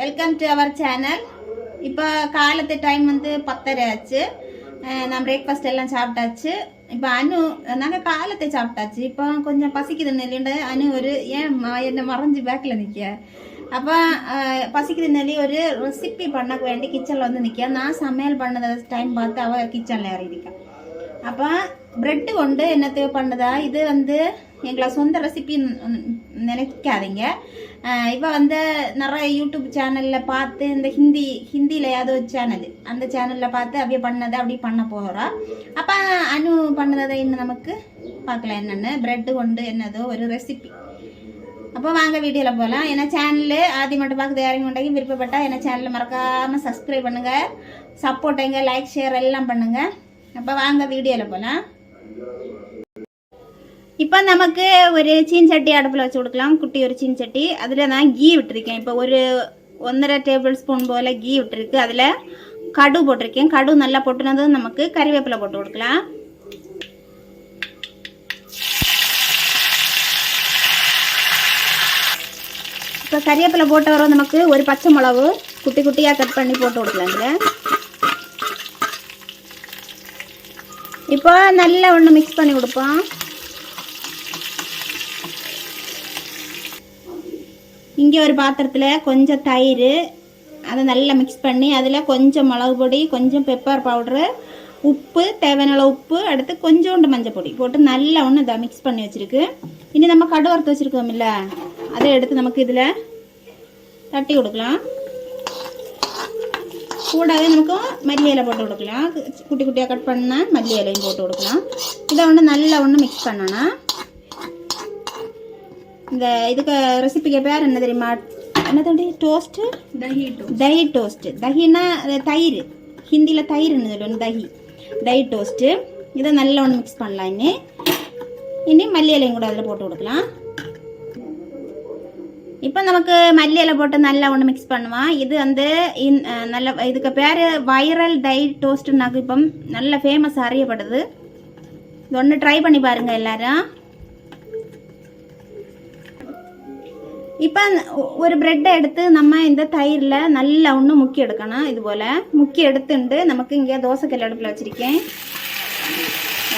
Welcome to our channel இப்போ காலத்து time வந்து பத்தரை ஆச்சு. நான் பிரேக்ஃபாஸ்ட் எல்லாம் சாப்பிட்டாச்சு. இப்போ அனு நாங்கள் காலத்தை சாப்பிட்டாச்சு. இப்போ கொஞ்சம் பசிக்குது நெல்லிண்டு. அனு ஒரு ஏன் என்னை என்ன மறைஞ்சு பேக்கில் நிற்க அப்போ பசிக்குது நெல்லி ஒரு ரெசிபி பண்ண வேண்டி கிச்சனில் வந்து நிற்க நான் சமையல் பண்ணதை டைம் பார்த்து அவள் கிச்சனில் இறங்கிருக்கேன் அப்போ ப்ரெட்டு கொண்டு என்னத்தை பண்ணுதா இது வந்து எங்களை சொந்த ரெசிபி நினைக்காதீங்க. இப்போ வந்து நிறைய யூடியூப் சேனலில் பார்த்து இந்த ஹிந்தி ஹிந்தியில் ஏதோ ஒரு சேனல் அந்த சேனலில் பார்த்து அப்படியே பண்ணதை அப்படி பண்ண போகிறோம் அப்போ அனு பண்ணதை இன்னும் நமக்கு பார்க்கலாம் என்னென்னு. ப்ரெட்டு கொண்டு என்னதோ ஒரு ரெசிபி அப்போ வாங்க வீடியோவில் போகலாம் ஏன்னா சேனலு ஆதி மட்டும் பார்க்குறது யாரையும் கொண்டாங்க விருப்பப்பட்டால் என்ன சேனலில் மறக்காமல் சப்ஸ்கிரைப் பண்ணுங்கள் சப்போர்ட்டைங்க லைக் ஷேர் எல்லாம் பண்ணுங்கள் அப்போ வாங்க வீடியோவில் போகலாம் இப்போ நமக்கு ஒரு சீன் சட்டி அடுப்பில் வச்சு கொடுக்கலாம். குட்டி ஒரு சீன்சட்டி அதில் நான் கீ விட்டுருக்கேன். இப்போ ஒரு ஒன்றரை டேபிள் ஸ்பூன் போல் கீ விட்டுருக்கு. அதில் கடு போட்டிருக்கேன். கடு நல்லா பொட்டுனதும் நமக்கு கறிவேப்பிலை போட்டு கொடுக்கலாம். இப்போ கறிவேப்பிலை போட்ட வரும் நமக்கு ஒரு பச்சை மிளகு குட்டி குட்டியாக கட் பண்ணி போட்டு கொடுக்கலாம் இதில். இப்போ நல்லா ஒன்று மிக்ஸ் பண்ணி கொடுப்போம். இங்கே ஒரு பாத்திரத்தில் கொஞ்சம் தயிர் அதை நல்லா மிக்ஸ் பண்ணி அதில் கொஞ்சம் மிளகு பொடி கொஞ்சம் பெப்பர் பவுட்ரு உப்பு தேவையான உப்பு அடுத்து கொஞ்சோண்டு மஞ்சள் பொடி போட்டு நல்லா ஒன்று இதை மிக்ஸ் பண்ணி வச்சுருக்கு. இனி நம்ம கடு வறுத்து இல்லை அதை எடுத்து நமக்கு இதில் தட்டி கொடுக்கலாம். நமக்கு மல்லி இலை போட்டு கொடுக்கலாம். குட்டி குட்டியாக கட் பண்ண மல்லி இலையும் போட்டு கொடுக்கலாம். இதை ஒன்று நல்லா ஒன்று மிக்ஸ் பண்ணணும் இந்த இதுக்கு ரெசிபிக்கு பேர் என்ன தெரியுமா? என்ன தம்பி டோஸ்ட்டு दही தஹி டோஸ்ட்டு தஹின்னா தயிர். ஹிந்தியில் தயிர்னு சொல்லுவோம் தஹி. தஹி டோஸ்ட்டு இதை நல்லா ஒன்று மிக்ஸ் பண்ணலாம் இனி. இனி மல்லி இலையும் கூட அதில் போட்டு கொடுக்கலாம். இப்போ நமக்கு மல்லி போட்டு நல்லா ஒன்று மிக்ஸ் பண்ணுவோம் இது வந்து நல்ல இதுக்கு பேர் வைரல் டை டோஸ்ட்னாக்கு இப்போ நல்ல ஃபேமஸ் அறியப்படுது. இது ஒன்று ட்ரை பண்ணி பாருங்க எல்லாரும். இப்போ ஒரு ப்ரெட்டை எடுத்து நம்ம இந்த தயிரில் நல்லா ஒன்று முக்கி எடுக்கணும். இது போல் முக்கி எடுத்துட்டு நமக்கு இங்கே தோசைக்கல் அடுப்பில் வச்சுருக்கேன்.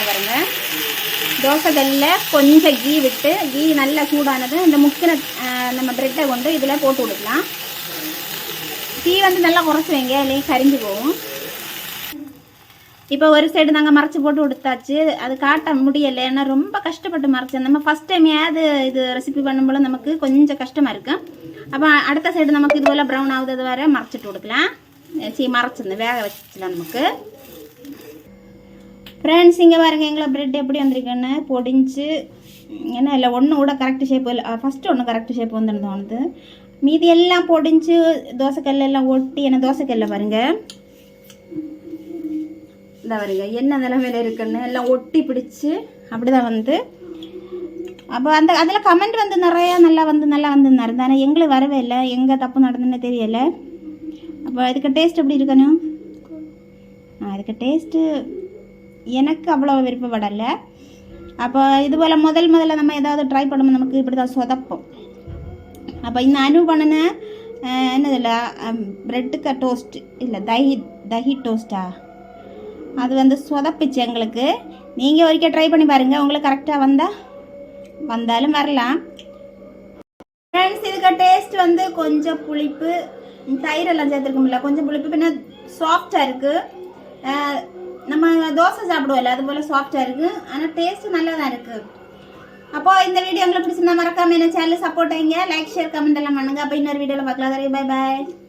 இங்க பாருங்க. தோசைக்கல்லில் கொஞ்சம் கீ விட்டு கீ நல்லா சூடானது இந்த முக்கின நம்ம ப்ரெட்டை கொண்டு இதில் போட்டு விடுக்கலாம் தீ வந்து நல்லா குறைச்சி வைங்க இல்லையே கரிஞ்சு போகும். இப்போ ஒரு சைடு நாங்கள் மறைச்சி போட்டு கொடுத்தாச்சு. அது காட்ட முடியலை ஏன்னா ரொம்ப கஷ்டப்பட்டு மறைச்சேன். நம்ம ஃபஸ்ட் டைம் ஏது இது ரெசிபி பண்ணும்போது நமக்கு கொஞ்சம் கஷ்டமாக இருக்கும் அப்போ அடுத்த சைடு நமக்கு இதுபோல் ப்ரௌன் ஆகுது அது வர மறைச்சிட்டு கொடுக்கலாம். சி மறைச்சிருந்து வேக வச்சுக்கலாம் நமக்கு. ஃப்ரெண்ட்ஸ் இங்கே பாருங்கள் எங்களை ப்ரெட் எப்படி வந்திருக்குன்னு? பொடிஞ்சு என்ன இல்லை ஒன்று கூட கரெக்ட் ஷேப் இல்லை. ஃபஸ்ட்டு ஒன்று கரெக்ட் ஷேப் வந்துருந்தோம் வந்து மீதி எல்லாம் பொடிஞ்சு தோசைக்கல்ல எல்லாம் ஒட்டி என்ன தோசைக்கல்ல பாருங்கள் இந்த வருங்க என்ன நிலமையில இருக்குன்னு? எல்லாம் ஒட்டி பிடிச்சு அப்படிதான் வந்து. அப்போ அந்த அதில் கமெண்ட் வந்து நிறையா நல்லா வந்து நல்லா வந்துருந்தாரு தானே எங்களுக்கு வரவே இல்லை. எங்கே தப்பு நடந்துன்னு தெரியலை. அப்போ இதுக்கு டேஸ்ட் எப்படி இருக்கணும்? அதுக்கு இதுக்கு டேஸ்ட்டு எனக்கு அவ்வளோ விருப்பப்படலை. அப்போ இது போல் முதல் முதல்ல நம்ம ஏதாவது ட்ரை பண்ணும்போது நமக்கு இப்படி தான் சொதப்போம். அப்போ இந்த அனு பண்ணின என்னதில்ல ப்ரெட்டுக்கு டோஸ்ட் இல்லை தஹி தஹி டோஸ்ட்டா அது வந்து சொதப்பிச்சு எங்களுக்கு. நீங்கள் ஒருக்க ட்ரை பண்ணி பாருங்கள் உங்களுக்கு கரெக்டாக வந்தால் வந்தாலும் வரலாம். ஃப்ரெண்ட்ஸ் இதுக்கு டேஸ்ட் வந்து கொஞ்சம் புளிப்பு. தயிரெல்லாம் சேர்த்துருக்கோம்ல கொஞ்சம் புளிப்பு. பின்ன சாஃப்டாக இருக்குது நம்ம தோசை சாப்பிடுவோம்ல அது போல் சாஃப்டாக இருக்குது ஆனால் டேஸ்ட்டு நல்லா தான் இருக்குது அப்போது இந்த வீடியோ உங்களுக்கு பிடிச்சிருந்தா மறக்காம என்ன சேனல் சப்போர்ட் ஆகிங்க லைக் ஷேர் கமெண்ட் எல்லாம் பண்ணுங்க. அப்போ இன்னொரு வீடியோவில் பார்க்கலாம். பாய் பாய்